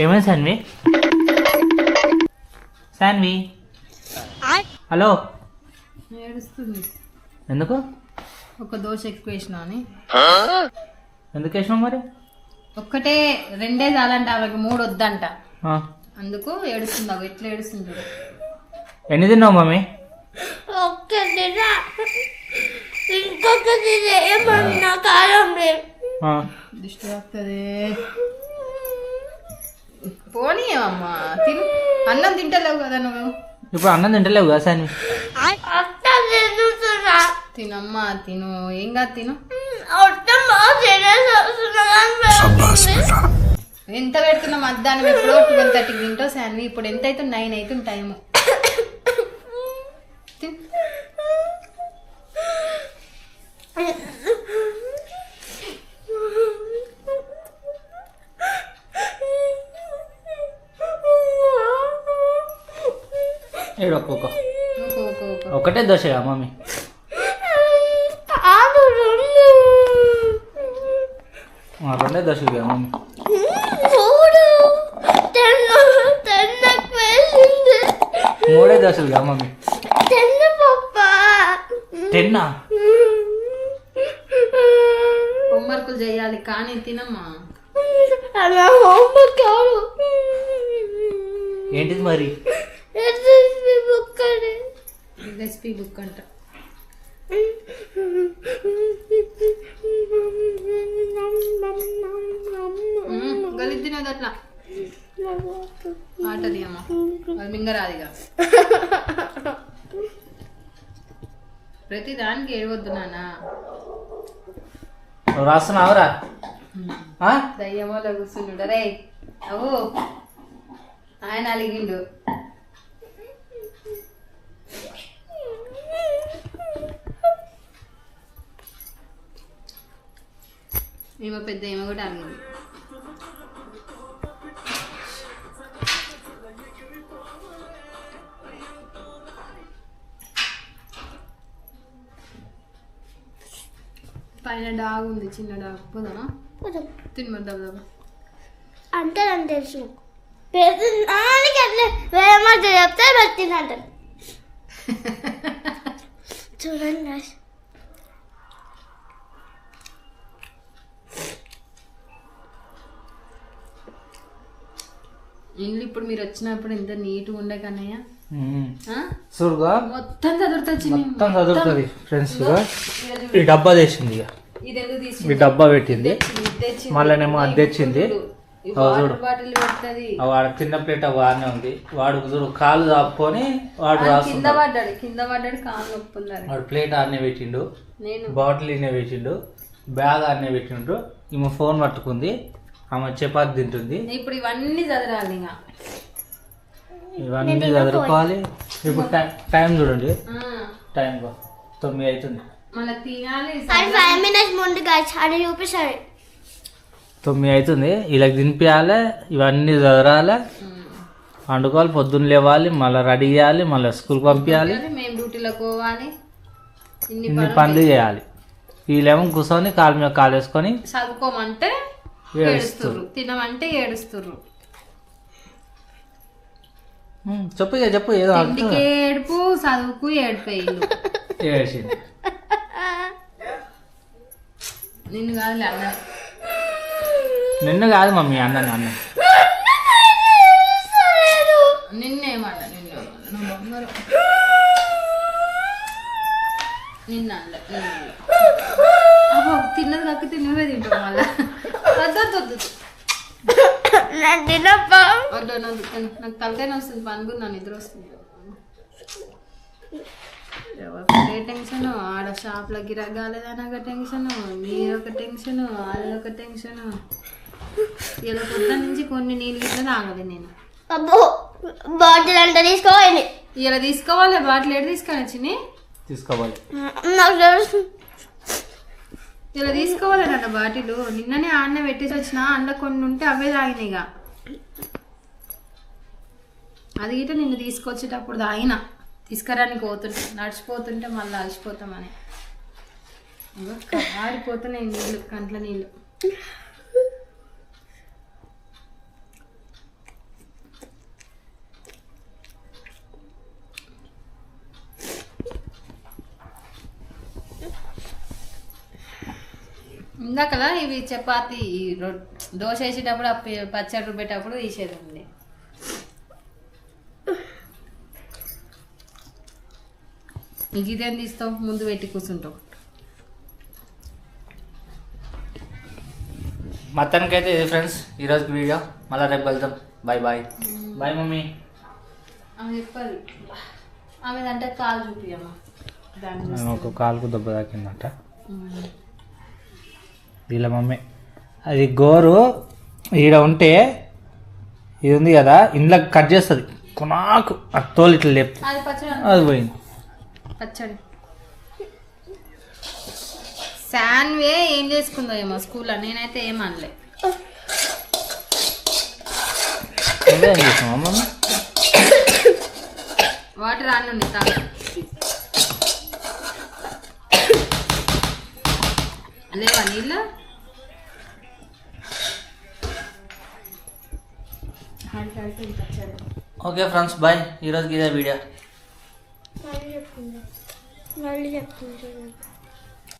ఏమైంది సాన్వి? సాన్వి? హలో. ఏడుస్తుంది. ఎందుకు? ఒక దోశ ఎక్కువ వేసిన అని. ఎందుకు వేసినావు మరి? ఒక్కటే రెండే చాలంట ఆమెకి మూడు వద్దంట. ఆ. అందుకు ఏడుస్తుంది అవి ఎట్లా ఏడుస్తుంది చూడు. ఎన్ని తిన్నావు మమ్మీ? ఇంకొకటి ఏమన్నా కారం లేదు. ఆ. దిష్టి వస్తుంది పోనీయమ్మా తిను అన్నం తింటలేవు కదా నువ్వు. ఇప్పుడు అన్నం తింటలేవు కదా తిరుగుతున్నా తినమ్మా తిను. ఏం కాదు తిను. ఎంత పెడుతున్నా మధ్యాహ్నం ఎప్పుడో ట్వెల్వ్ థర్టీకి తింటావు శాన్వి ఇప్పుడు ఎంత అవుతుంది నైన్ అవుతుంది టైము తిను. ఏడు ఒక్కొక్క. ఒకటే దోశగా మమ్మీ. రెండు ఆ, రెండే దోశలు కదా మమ్మీ. మూడు. తెల్ల తెల్లకి వేసింది మూడే దోశలు కదా మమ్మీ. టెన్నా హోంవర్కులు చేయాలి కానీ తినమ్మా. అలా హోంవర్క్ ఏంటిది మరి? ఎస్ఎస్బి బుక్ అని. రెసిపీ బుక్ అంట. తినదు అట్లా. ఆటది అమ్మ. అది మింగరాదిగా ప్రతి దానికి ఏడవద్దు నాన్న. రాస్తున్నావురా? ఆ? దయ్యమో కూర్చుండు. రే అవు ఆయన అలిగిండు. ఈమె పెద్ద ఈమె కూడా అలిగింది పైన డాగ్ ఉంది చిన్న డాగ్. పోదామా? తినమని దబ్బా అంటే నాకు తెలుసు పెద్ద అట్లా వేరే మాట చెప్తే పెట్టిందంట చూడండి ఇండ్లు ఇప్పుడు మీరు వచ్చినప్పుడు ఎంత నీట్గా ఉండే కన్నయ్య? చూడుగా మొత్తం చదువుతా మొత్తం చదువుతుంది ఫ్రెండ్స్ ఈ డబ్బా తెచ్చింది ఇక. ఈ డబ్బా పెట్టింది. మళ్ళనేమో అది తెచ్చింది. చూడు. వాడు చిన్న ప్లేట్ వాడినే ఉంది. వాడు చూడు కాలు చాపుకొని వాడు కింద పడ్డాడు కింద పడ్డాడు కాలు వాడు ప్లేట్ ఆడనే పెట్టిండు. నేను. బాటిల్ ఈయనే పెట్టిండు. బ్యాగ్ ఆడనే పెట్టిండు. ఈమె ఫోన్ పట్టుకుంది. ఆమె చపాతి తింటుంది. ఇప్పుడు ఇవన్నీ చదరాలి ఇంకా. ఇవన్నీ చదువుకోవాలి. ఇప్పుడు టైం టైం చూడండి. టైం తొమ్మిది అవుతుంది మళ్ళీ తినాలి అది ఫైవ్ మినిట్స్ ముందు guys. అది చూపిస్తాడు తొమ్మిది అవుతుంది ఇలా తినిపించాలి ఇవన్నీ చదరాలి. వండుకోవాలి పొద్దున్న లేవాలి. మళ్ళీ రెడీ చేయాలి. మళ్ళీ స్కూల్కి పంపించాలి మేము డ్యూటీలో పోవాలి. ఇన్ని పనులు చేయాలి. వీళ్ళేమో కూర్చొని కాలు మీద కాలు వేసుకొని చదువుకోమంటే ఏడుస్తుర్రు. తినమంటే ఏడుస్తుర్రు. "ఉమ్, చెప్పు ఇక చెప్పు ఏదో తిండికి అంటున్నా." ఏడుపు చదువుకు ఏడుపు ఇల్లు. ఏడ్చింది నిన్ను కాదులే అన్న. నిన్ను కాదు మమ్మీ అన్నాను అన్న నిన్నేమన్నా నిన్ను నా బంగారు నిన్న తిన్నది కాక తిన్నవే తింటావు మళ్ళా. వద్దు వద్దు వద్దు నేను తినప్పా వద్దు వద్దు. తిను. నాకు తలకాయ వస్తుంది పనుకున్నా నిద్ర వస్తుంది. ఎవరికే టెన్షన్ ఆడ షాప్లో గిరాక్ కాలేదని ఒక టెన్షన్ మీరు ఒక టెన్షన్ వాళ్ళు ఒక టెన్షన్ ఇలా పొద్దున్న నుంచి కొన్ని నీళ్ళు గిట్ల తాగలేదు నేను. అబ్బో బాటిల్ అంతా తీసుకోవాలి. ఇలా తీసుకోవాలి బాటిల్ ఎటు తీసుకొని వచ్చినాయి తీసుకోవాలి. ఇలా తీసుకోవాలన్న బాటిల్. నిన్ననే ఆడనే పెట్టేసి వచ్చిన అన్న కొన్ని ఉంటే అవే తాగినాయి ఇక అది గిట్ట నిన్ను తీసుకొచ్చేటప్పుడు తాగిన. తీసుకురానికి పోతుంటే నడిచిపోతుంటే మళ్ళీ అలసిపోతామని. ఆరిపోతున్నాయి నీళ్ళు కంట్ల నీళ్ళు. ఇందాకలా ఇవి చపాతి దోశ వేసేటప్పుడు పచ్చడి రుబ్బేటప్పుడు తీసేది ఉంది నీకు ఇదేం తీస్తావు? ముందు పెట్టి కూర్చుంటావు. మొత్తానికైతే ఇది ఫ్రెండ్స్ ఈరోజు వీడియో. మళ్ళీ రేపు వెళ్దాం బాయ్ బాయ్. Bye mummy. ఆమె చెప్పాలి ఆమె అంటే కాలు చూపియమ్మా. ఒక కాలుకు దెబ్బ తాకిందంట. వీళ్ళ మమ్మీ. అది గోరు ఈడ ఉంటే ఇది ఉంది కదా ఇంట్లో కట్ చేస్తుంది. కొనాకు ఆ తోలు ఇట్లా లేపు అది పోయింది. పచ్చడి. శాన్వే ఏం చేసుకుందో ఏమో స్కూల్లో నేనైతే ఏం అనలే. వాటర్ రాను తాగు లేవా నీళ్ళు? ఓకే ఫ్రెండ్స్ బాయ్ ఈరోజుకి ఇదే వీడియో మళ్ళీ చెప్తుంది మళ్ళీ చెప్తుంది